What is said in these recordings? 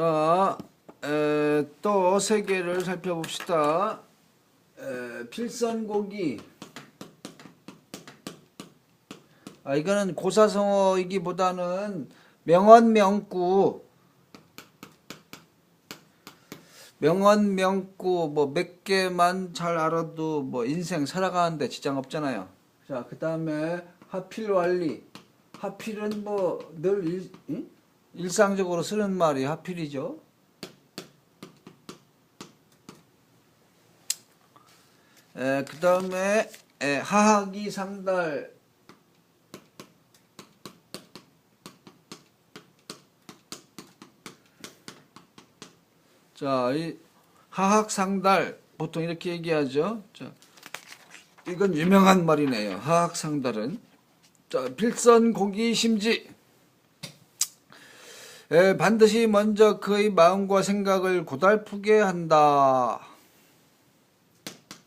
자, 에, 또세 개를 살펴봅시다. 에, 필선고기. 아, 이거는 고사성어이기보다는 명언명구. 명언명구 뭐 몇 개만 잘 알아도 뭐 인생 살아가는데 지장 없잖아요. 자, 그 다음에 하필완리. 하필은 뭐 늘 일, 응? 일상적으로 쓰는 말이 하필이죠. 에, 그 다음에 에, 하하기 상달 자, 이 하학 상달 보통 이렇게 얘기하죠. 자, 이건 유명한 말이네요. 하학 상달은 자, 필선 고기 심지 에, 반드시 먼저 그의 마음과 생각을 고달프게 한다.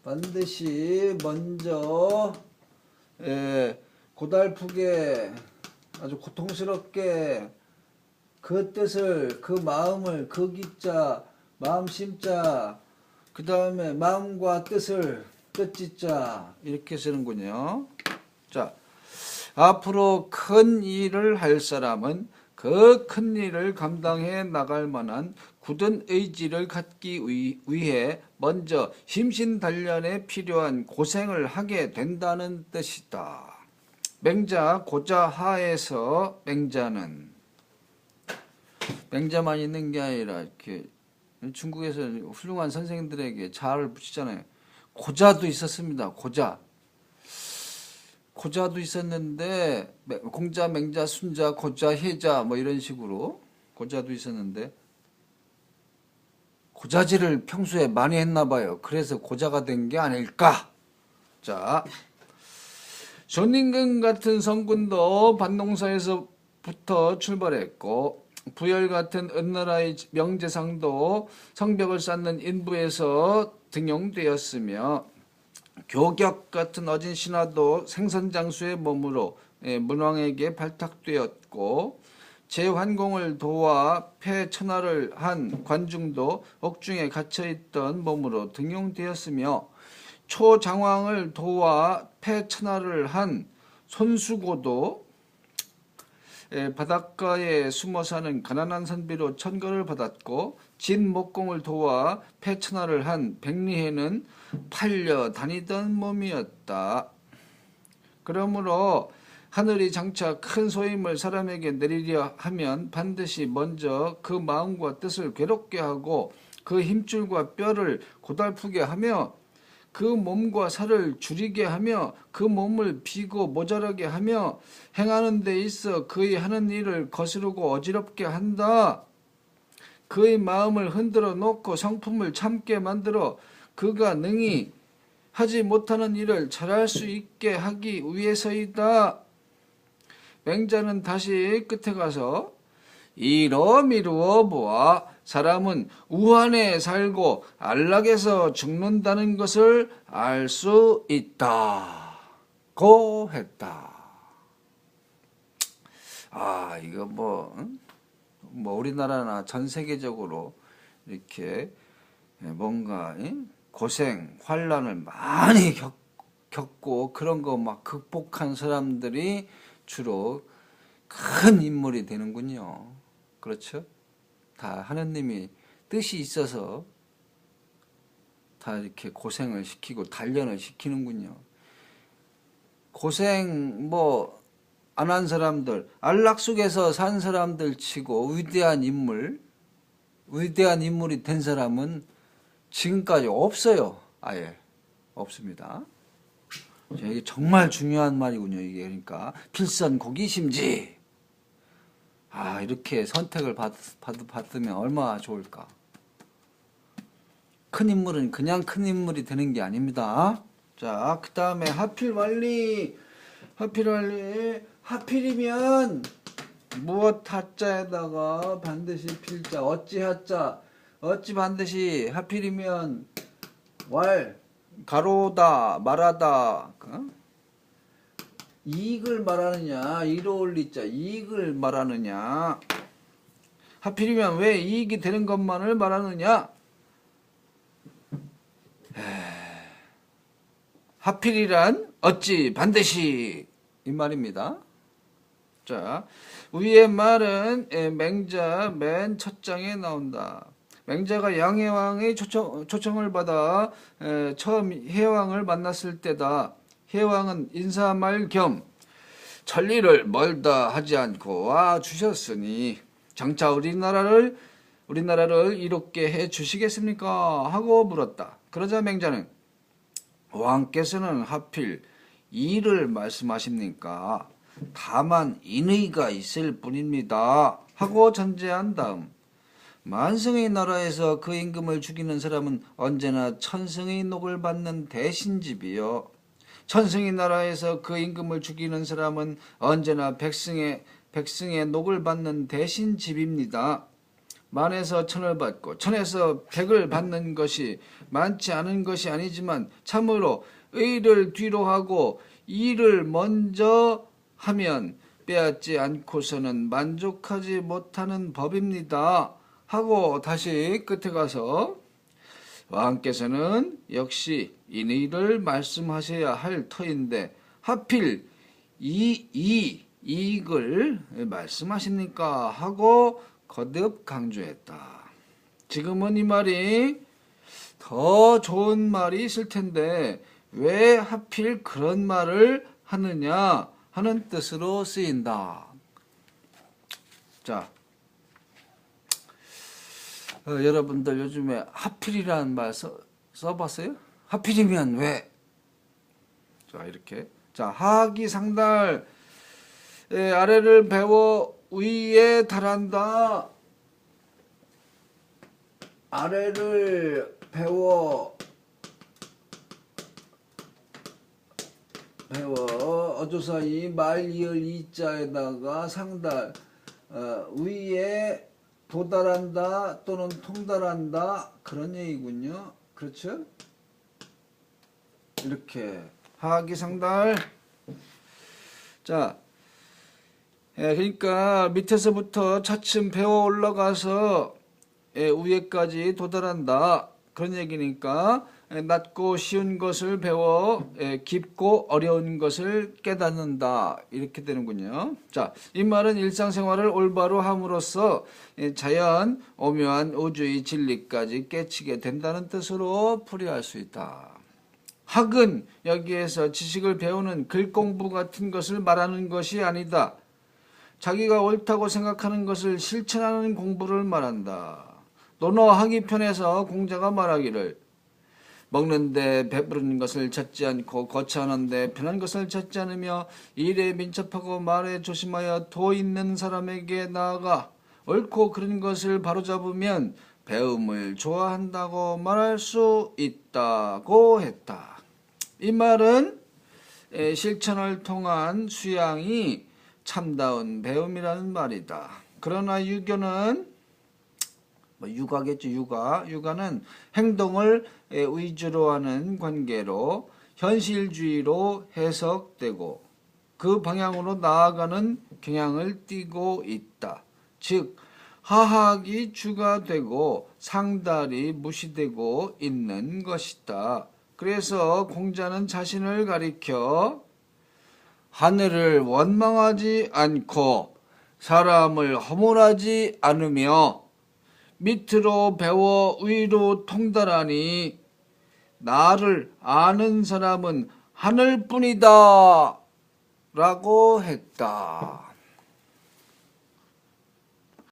반드시 먼저 에, 고달프게 아주 고통스럽게 그 뜻을 그 마음을 그 기자 마음 심자 그 다음에 마음과 뜻을 뜻짓자 이렇게 쓰는군요. 자 앞으로 큰 일을 할 사람은 그 큰 일을 감당해 나갈 만한 굳은 의지를 갖기 위- 위해 먼저 심신단련에 필요한 고생을 하게 된다는 뜻이다. 맹자 고자 하에서 맹자는 맹자만 있는 게 아니라 이렇게 중국에서 훌륭한 선생님들에게 자를 붙이잖아요. 고자도 있었습니다. 고자. 고자도 있었는데 매- 공자, 맹자, 순자, 고자, 해자 뭐 이런 식으로 고자도 있었는데 고자질을 평소에 많이 했나 봐요. 그래서 고자가 된 게 아닐까? 자, 존임금 같은 성군도 반농사에서부터 출발했고 부열 같은 은나라의 명재상도 성벽을 쌓는 인부에서 등용되었으며 교격 같은 어진 신하도 생선장수의 몸으로 예, 문왕에게 발탁되었고 제환공을 도와 폐천하를 한 관중도 옥중에 갇혀있던 몸으로 등용되었으며 초장왕을 도와 폐천하를 한 손수고도 예, 바닷가에 숨어 사는 가난한 선비로 천거를 받았고 진목공을 도와 폐천하를 한 백리해는 팔려 다니던 몸이었다. 그러므로 하늘이 장차 큰 소임을 사람에게 내리려 하면 반드시 먼저 그 마음과 뜻을 괴롭게 하고 그 힘줄과 뼈를 고달프게 하며 그 몸과 살을 줄이게 하며 그 몸을 비고 모자라게 하며 행하는 데 있어 그의 하는 일을 거스르고 어지럽게 한다. 그의 마음을 흔들어 놓고 성품을 참게 만들어 그가 능히 하지 못하는 일을 잘할 수 있게 하기 위해서이다. 맹자는 다시 끝에 가서 이러 미루어 보아 사람은 우한에 살고 안락에서 죽는다는 것을 알 수 있다. 고 했다. 아, 이거 뭐, 응? 뭐 우리나라나 전 세계적으로 이렇게 뭔가 응? 고생, 환란을 많이 겪, 겪고 그런 거 막 극복한 사람들이 주로 큰 인물이 되는군요. 그렇죠? 다 하나님이 뜻이 있어서 다 이렇게 고생을 시키고 단련을 시키는군요. 고생 뭐 안 한 사람들, 안락 속에서 산 사람들 치고 위대한 인물, 위대한 인물이 된 사람은 지금까지 없어요. 아예 없습니다. 자, 이게 정말 중요한 말이군요. 이게 그러니까 필선 고기심지. 아 이렇게 선택을 받, 받, 받으면 얼마나 좋을까. 큰 인물은 그냥 큰 인물이 되는 게 아닙니다. 자, 그 다음에 하필 완리, 하필 하필이면 무엇 하자에다가 반드시 필자, 어찌 하자, 어찌 반드시 하필이면 왈, 가로다, 말하다, 어? 이익을 말하느냐, 이로 올리자, 이익을 말하느냐, 하필이면 왜 이익이 되는 것만을 말하느냐? 에, 하필이란 어찌 반드시 이 말입니다. 자, 위의 말은 에, 맹자 맨 첫 장에 나온다. 맹자가 양해왕의 초청, 초청을 받아 에, 처음 해왕을 만났을 때다. 해왕은 인사말 겸 천리를 멀다 하지 않고 와 주셨으니 장차 우리나라를 우리나라를 이롭게 해 주시겠습니까? 하고 물었다. 그러자 맹자는 왕께서는 하필 이를 말씀하십니까? 다만 인의가 있을 뿐입니다. 하고 전제한 다음 만성의 나라에서 그 임금을 죽이는 사람은 언제나 천성의 녹을 받는 대신집이요. 천성의 나라에서 그 임금을 죽이는 사람은 언제나 백성의 백성의 녹을 받는 대신 집입니다. 만에서 천을 받고 천에서 백을 받는 것이 많지 않은 것이 아니지만 참으로 의를 뒤로 하고 이를 먼저 하면 빼앗지 않고서는 만족하지 못하는 법입니다. 하고 다시 끝에 가서 왕께서는 역시 인의를 말씀하셔야 할 터인데 하필 이, 이 이익을 말씀하십니까? 하고 거듭 강조했다. 지금은 이 말이 더 좋은 말이 있을 텐데 왜 하필 그런 말을 하느냐 하는 뜻으로 쓰인다. 자, 어, 여러분들 요즘에 하필이라는 말 써, 써봤어요? 하필이면 왜? 자, 이렇게. 자, 하기 상달, 에, 아래를 배워 위에 달한다. 아래를 배워 배워 어조사 이 말 이을 이자에다가 상달 어, 위에 도달한다 또는 통달한다 그런 얘기군요. 그렇죠? 이렇게 하기 상달 자 예, 그러니까 밑에서부터 차츰 배워 올라가서 예, 위에까지 도달한다. 그런 얘기니까 예, 낮고 쉬운 것을 배워 예, 깊고 어려운 것을 깨닫는다. 이렇게 되는군요. 자, 이 말은 일상생활을 올바로 함으로써 예, 자연 오묘한 우주의 진리까지 깨치게 된다는 뜻으로 풀이할 수 있다. 학은 여기에서 지식을 배우는 글 공부 같은 것을 말하는 것이 아니다. 자기가 옳다고 생각하는 것을 실천하는 공부를 말한다. 논어 하기 편에서 공자가 말하기를 먹는데 배부른 것을 찾지 않고 거처하는데 편한 것을 찾지 않으며 일에 민첩하고 말에 조심하여 도 있는 사람에게 나아가 옳고 그른 것을 바로잡으면 배움을 좋아한다고 말할 수 있다고 했다. 이 말은 에, 실천을 통한 수양이 참다운 배움이라는 말이다. 그러나 유교는 뭐 육아겠죠, 육아. 육아는 행동을 에, 위주로 하는 관계로 현실주의로 해석되고 그 방향으로 나아가는 경향을 띠고 있다. 즉 하학이 주가 되고 상달이 무시되고 있는 것이다. 그래서 공자는 자신을 가리켜 하늘을 원망하지 않고 사람을 허물하지 않으며 밑으로 배워 위로 통달하니 나를 아는 사람은 하늘뿐이다 라고 했다.